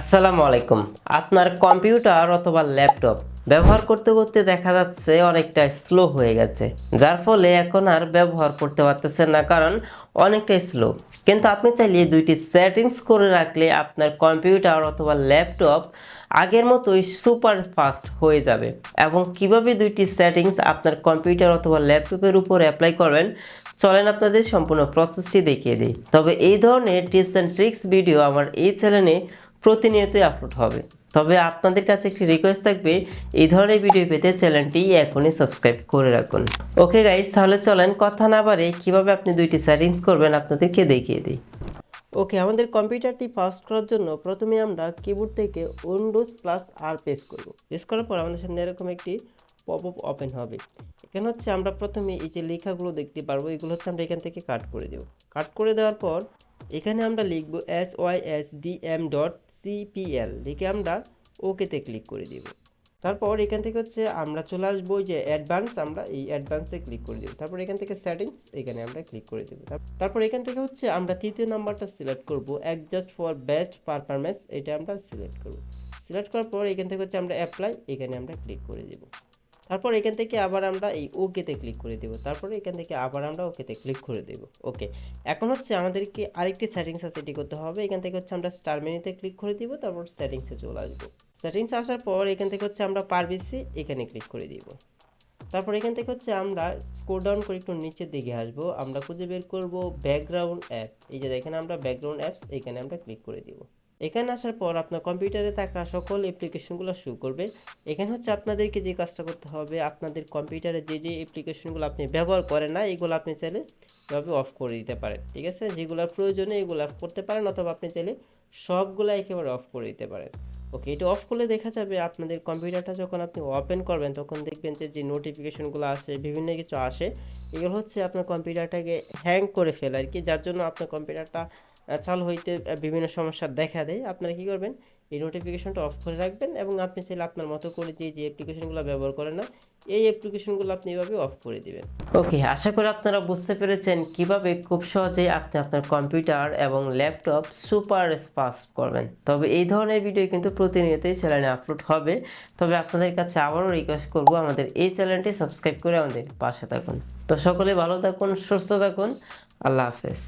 আসসালামু আলাইকুম। আপনার কম্পিউটার অথবা ল্যাপটপ ব্যবহার করতে করতে দেখা যাচ্ছে অনেকটা স্লো হয়ে গেছে, যার ফলে এখন আর ব্যবহার করতে পারতেছেন না, কারণ অনেকটা স্লো। কিন্তু আপনি চাইলে দুইটি সেটিংস করে রাখলে আপনার কম্পিউটার অথবা ল্যাপটপ আগের মতোই সুপার ফাস্ট হয়ে যাবে। এবং কীভাবে দুইটি সেটিংস আপনার কম্পিউটার অথবা ল্যাপটপের উপর অ্যাপ্লাই করবেন, চলেন আপনাদের সম্পূর্ণ প্রসেসটি দেখিয়ে দিই। তবে এই ধরনের টিপস অ্যান্ড ট্রিক্স ভিডিও আমার এই চ্যানেলে প্রতিনিয়তই আপলোড হবে। তবে আপনাদের কাছে একটি রিকোয়েস্ট থাকবে, এই ধরনের ভিডিও পেতে চ্যানেলটি এখনই সাবস্ক্রাইব করে রাখুন। ওকে গাইস তাহলে চলেন কথা না বাড়ে কীভাবে আপনি দুইটি সেটিংস করবেন আপনাদেরকে দেখিয়ে দিই। ওকে আমাদের কম্পিউটারটি ফাস্ট করার জন্য প্রথমে আমরা কিবোর্ড থেকে উইন্ডোজ প্লাস আর প্রেস করব। প্রেস করার পর আমাদের সামনে এরকম একটি পপ আপ ওপেন হবে। এখানে হচ্ছে আমরা প্রথমে এই যে লেখাগুলো দেখতে পারব, এগুলো হচ্ছে আমরা এখান থেকে কাট করে দেব। কাট করে দেওয়ার পর এখানে আমরা লিখব S Y S D M dot CPL লিখে আমরা ওকেতে ক্লিক করে দিব। তারপর এখান থেকে হচ্ছে আমরা চলে আসব যে অ্যাডভান্স আমরা এই অ্যাডভান্সে ক্লিক করে দেবো। তারপর এখান থেকে সেটিংস এখানে আমরা ক্লিক করে দেবো। তারপর এখান থেকে হচ্ছে আমরা তৃতীয় নাম্বারটা সিলেক্ট করব অ্যাডজাস্ট ফর বেস্ট পারফরমেন্স এটা আমরা সিলেক্ট করব। সিলেক্ট করার পর এখান থেকে হচ্ছে আমরা অ্যাপ্লাই এখানে আমরা ক্লিক করে দেবো। তারপর এখান থেকে আবার আমরা এই ওকেতে ক্লিক করে দেবো। তারপরে এখান থেকে আবার আমরা ওকেতে ক্লিক করে দেবো। ওকে এখন হচ্ছে আমাদেরকে আরেকটি সেটিংস আছে এটি করতে হবে। এখান থেকে হচ্ছে আমরা স্টার মেনুতে ক্লিক করে দিব, তারপর সেটিংসে চলে আসব। সেটিংস আসার পর এখান থেকে হচ্ছে আমরা পারবিসি এখানে ক্লিক করে দিব। তারপর এখান থেকে হচ্ছে আমরা স্কোর ডাউন করে একটু নিচের দিকে আসব। আমরা খুঁজে বের করব ব্যাকগ্রাউন্ড অ্যাপ এই যে দেখেন আমরা ব্যাকগ্রাউন্ড অ্যাপস এখানে আমরা ক্লিক করে দিব। এখানে আসার পর আপনার কম্পিউটারে থাকা সকল অ্যাপ্লিকেশনগুলো শো করবে। এখানে হচ্ছে আপনাদেরকে যে কাজটা করতে হবে, আপনাদের কম্পিউটারে যে যে অ্যাপ্লিকেশনগুলো আপনি ব্যবহার করেন না, এগুলো আপনি চাইলে এভাবে অফ করে দিতে পারেন, ঠিক আছে? যেগুলোর প্রয়োজনে এগুলো অফ করতে পারেন অথবা আপনি চাইলে সবগুলো একেবারে অফ করে দিতে পারেন। ওকে এটা অফ করলে দেখা যাবে আপনাদের কম্পিউটারটা যখন আপনি ওপেন করবেন, তখন দেখবেন যে যে নোটিফিকেশনগুলো আসে, বিভিন্ন কিছু আসে, এগুলো হচ্ছে আপনার কম্পিউটারটাকে হ্যাং করে ফেলে আর কি যার জন্য আপনার কম্পিউটারটা চালু হইতে বিভিন্ন সমস্যা দেখা দেয়। আপনারা কী করবেন? এই নোটিফিকেশনটা অফ করে রাখবেন এবং আপনি চাইলে আপনার মতো করে যে যে অ্যাপ্লিকেশনগুলো ব্যবহার করেন না, এই অ্যাপ্লিকেশনগুলো আপনি এভাবে অফ করে দিবেন। ওকে আশা করি আপনারা বুঝতে পেরেছেন কীভাবে খুব সহজেই আপনি আপনার কম্পিউটার এবং ল্যাপটপ সুপার ফাস্ট করবেন। তবে এই ধরনের ভিডিও কিন্তু প্রতিনিয়তই চ্যানেলে আপলোড হবে। তবে আপনাদের কাছে আবারও রিকোয়েস্ট করব আমাদের এই চ্যানেলটি সাবস্ক্রাইব করে আমাদের পাশে থাকুন। তো সকলে ভালো থাকুন, সুস্থ থাকুন। আল্লাহ হাফেজ।